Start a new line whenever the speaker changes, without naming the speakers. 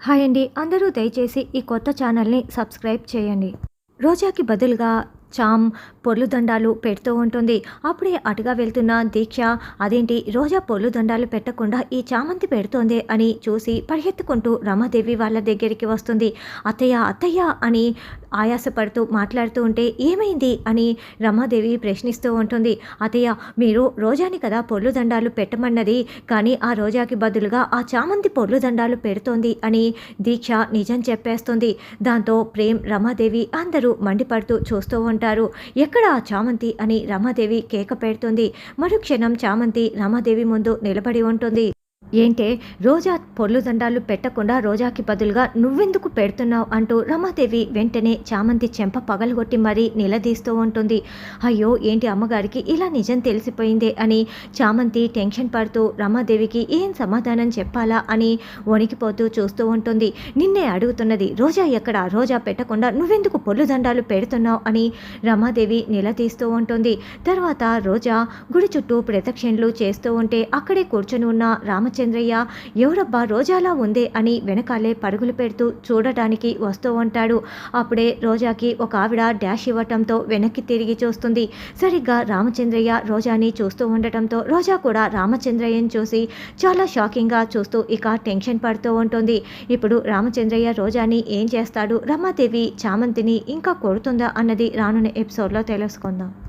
Hi అండి. అందరూ దయచేసి ఈ కొత్త ఛానల్ని సబ్స్క్రైబ్ చేయండి. రోజాకి బదులుగా చామ్ పొర్లు దండాలు పెడుతూ ఉంటుంది. అప్పుడే అటుగా వెళ్తున్న దీక్ష అదేంటి రోజా పొర్లు దండాలు పెట్టకుండా ఈ చామంతి పెడుతోంది అని చూసి పరిగెత్తుకుంటూ రమాదేవి వాళ్ళ దగ్గరికి వస్తుంది. అత్తయ్య అత్తయ్య అని ఆయాసపడుతూ మాట్లాడుతూ ఉంటే ఏమైంది? అని రమాదేవి ప్రశ్నిస్తూ ఉంటుంది. అతయ్య మీరు రోజాని కదా పొర్లు దండాలు పెట్టమన్నది కానీ ఆ రోజాకి బదులుగా ఆ చామంతి పొర్లు దండాలు పెడుతోంది అని దీక్ష నిజం చెప్పేస్తుంది. దాంతో ప్రేమ్ రమాదేవి అందరూ మండిపడుతూ చూస్తూ ఉంటారు. ఎక్కడ ఆ చామంతి? అని రమాదేవి కేక పెడుతుంది. మరుక్షణం చామంతి రమాదేవి ముందు నిలబడి ఉంటుంది. ఏంటే రోజా పొర్లు దండాలు పెట్టకుండా రోజాకి బదులుగా నువ్వెందుకు పెడుతున్నావు అంటూ రమాదేవి వెంటనే చామంతి చెంప పగలగొట్టి మరీ నిలదీస్తూ ఉంటుంది. అయ్యో ఏంటి అమ్మగారికి ఇలా నిజం తెలిసిపోయిందే అని చామంతి టెన్షన్ పడుతూ రమాదేవికి ఏం సమాధానం చెప్పాలా అని వణికిపోతూ చూస్తూ ఉంటుంది. నిన్నే అడుగుతున్నది రోజా ఎక్కడ? రోజా పెట్టకుండా నువ్వెందుకు పొర్లు దండాలు పెడుతున్నావు? అని రమాదేవి నిలదీస్తూ ఉంటుంది. తర్వాత రోజా గుడి చుట్టూ ప్రదక్షిణలు చేస్తూ ఉంటే అక్కడే కూర్చొని ఉన్న రామ రామచంద్రయ్య ఎవరబ్బా రోజాలా ఉందే అని వెనకాలే పరుగులు పెడుతూ చూడటానికి వస్తూ ఉంటాడు. అప్పుడే రోజాకి ఒక ఆవిడ డాష్ ఇవ్వటంతో వెనక్కి తిరిగి చూస్తుంది. సరిగ్గా రామచంద్రయ్య రోజాని చూస్తూ ఉండటంతో రోజా కూడా రామచంద్రయ్యని చూసి చాలా షాకింగ్గా చూస్తూ ఇక టెన్షన్ పడుతూ ఉంటుంది. ఇప్పుడు రామచంద్రయ్య రోజాని ఏం చేస్తాడు? రమాదేవి చామంతిని ఇంకా కొడుతుందా అన్నది రానున్న ఎపిసోడ్లో తెలుసుకుందాం.